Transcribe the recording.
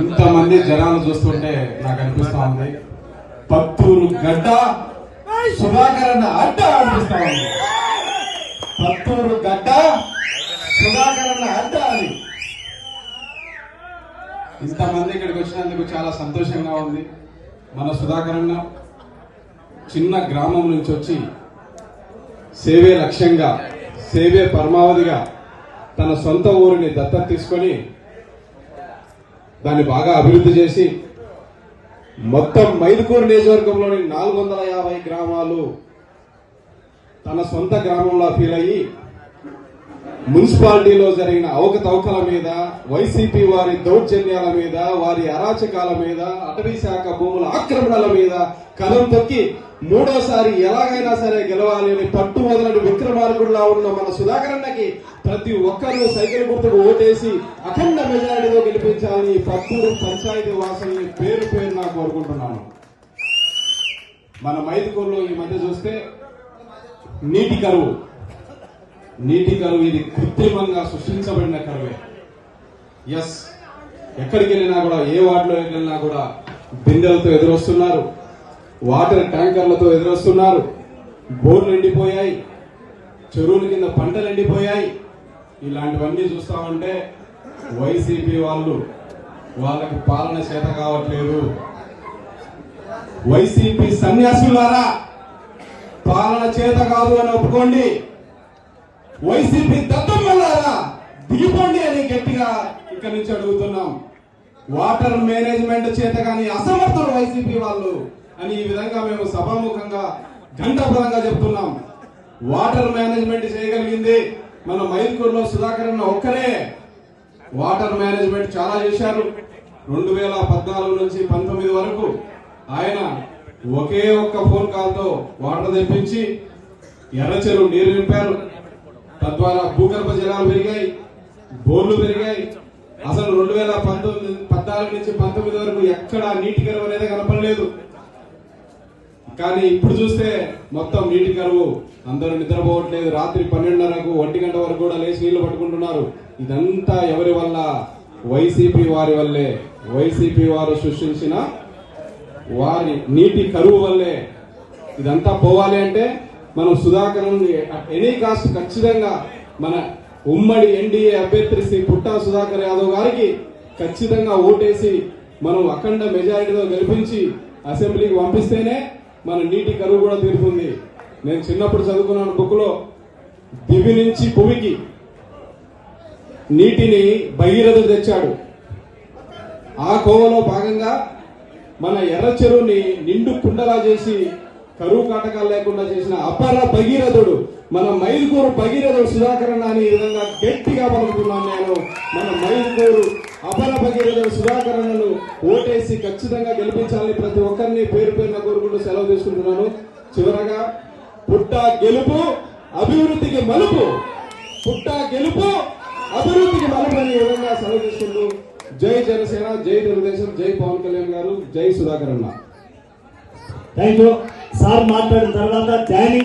ఇంతమంది జనాలు చూస్తుంటే నాకు అనిపిస్తా ఉంది. పత్తూరు గడ్డ సుధాకర్ అన్న అడ్డ అనిపిస్తా ఉంది. పత్తూరు గడ్డ సుధాకర్ అన్న అడ్డ అని ఇంతమంది ఇక్కడికి వచ్చినందుకు చాలా సంతోషంగా ఉంది. మన సుధాకర్ అన్న చిన్న గ్రామం నుంచి వచ్చి సేవే లక్ష్యంగా సేవే పరమావధిగా తన సొంత ఊరిని దత్తత తీసుకొని దాన్ని బాగా అభివృద్ధి చేసి మొత్తం మైదుకూరు నియోజకవర్గంలోని నాలుగు వందల యాభై గ్రామాలు తన సొంత గ్రామంలో ఫీల్ అయ్యి మున్సిపాలిటీలో జరిగిన అవకతవకల మీద వైసీపీ వారి దౌర్జన్యాల మీద వారి అరాచకాల మీద అటవీ శాఖ భూముల ఆక్రమణల మీద కలం తొక్కి మూడోసారి ఎలాగైనా సరే గెలవాలి అని పట్టు మొదలని విక్రమార్కుడులా ఉన్న మన సుధాకరన్నకి ప్రతి ఒక్కరూ సైకిల్ గుర్తుకు ఓటేసి అఖండ మెజారిటీతో గెలిపించాలని పట్టు పంచాయతీ వాసుల్ని పేరు పేరు నాకు కోరుకుంటున్నాను. మన మైదుకూరులో ఈ మధ్య చూస్తే నీటి కరువు. నీటి కరువు ఇది కృత్రిమంగా సృష్టించబడిన కరువే. ఎస్ ఎక్కడికి వెళ్ళినా కూడా ఏ వార్డులో వెళ్ళినా కూడా బిందెలతో ఎదురొస్తున్నారు. వాటర్ ట్యాంకర్లతో ఎదురొస్తున్నారు. బోర్లు ఎండిపోయాయి. చెరువుల కింద పంటలు ఎండిపోయాయి. ఇలాంటివన్నీ చూస్తా ఉంటే వైసీపీ వాళ్ళు వాళ్ళకి పాలన చేత కావట్లేదు. వైసీపీ సన్యాసులారా పాలన చేత కాదు అని ఒప్పుకోండి. వైసీపీ దత్తమ్మలారా దిగిపోండి అని గట్టిగా ఇక్కడి నుంచి అడుగుతున్నాం. వాటర్ మేనేజ్మెంట్ చేత కానీ అసమర్థులు వైసీపీ వాళ్ళు అని ఈ విధంగా మేము సభాముఖంగా ఘంటాపరంగా చెప్తున్నాం. వాటర్ మేనేజ్మెంట్ చేయగలిగింది. మన మైల్కూరులో సుధాకర్ అన్న ఒక్కరే వాటర్ మేనేజ్మెంట్ చాలా చేశారు. రెండు వేల పద్నాలుగు నుంచి పంతొమ్మిది వరకు ఆయన ఒకే ఒక్క ఫోన్ కాల్తో వాటర్ తెప్పించి ఎర్రచెరు నీరు నింపారు. తద్వారా భూగర్భ జలాలు పెరిగాయి బోర్లు పెరిగాయి. అసలు రెండు వేల పంతొమ్మిది పద్నాలుగు నుంచి పంతొమ్మిది వరకు ఎక్కడ నీటి కరువు అనేది కనపడలేదు. కానీ ఇప్పుడు చూస్తే మొత్తం నీటి కరువు అందరూ నిద్రపోవట్లేదు. రాత్రి పన్నెండున్నరకు ఒంటి గంట వరకు కూడా లేచి నీళ్ళు పట్టుకుంటున్నారు. ఇదంతా ఎవరి వల్ల? వైసీపీ వారి వల్లే. వైసీపీ వారు సృష్టించిన వారి నీటి కరువు వల్లే. ఇదంతా పోవాలి అంటే మనం సుధాకర్ ఎనీ కాస్ట్ ఖచ్చితంగా మన ఉమ్మడి ఎన్డీఏ అభ్యర్థి శ్రీ పుట్టా సుధాకర్ యాదవ్ గారికి ఖచ్చితంగా ఓటేసి మనం అఖండ మెజారిటీతో గెలిపించి అసెంబ్లీకి పంపిస్తేనే మన నీటి కరువు కూడా తీరుతుంది. నేను చిన్నప్పుడు చదువుకున్నాను బుక్లో దివి నుంచి భూమికి నీటిని భగీరథ తెచ్చాడు. ఆ కోవలో భాగంగా మన ఎర్ర చెరువుని నిండు కుండలా చేసి కరువు కాటకాలు లేకుండా చేసిన అపర భగీరథుడు మన మైల్కూరు భగీరథుడు సుధాకర్ అన్న అని ఈ విధంగా గట్టిగా పలుకుతున్నాను నేను. మన మైదుకూరు అపర భగీరథుడు సుధాకర్ అన్నను ఓటేసి ఖచ్చితంగా గెలిపించాలని ప్రతి ఒక్కరిని పేరు పేరున కోరుకుంటూ సెలవు తీసుకుంటున్నాను. చివరగా పుట్ట గెలుపు అభివృద్ధికి మలుపు. పుట్ట గెలుపు అభివృద్ధికి మలుపు అనే విధంగా సెలవు తీసుకుంటూ జై జనసేన జై తెలుగుదేశం జై పవన్ కళ్యాణ్ గారు జై సుధాకర్ అన్న. థ్యాంక్ యూ సార్ మాట్లాడిన తర్వాత ధ్యాని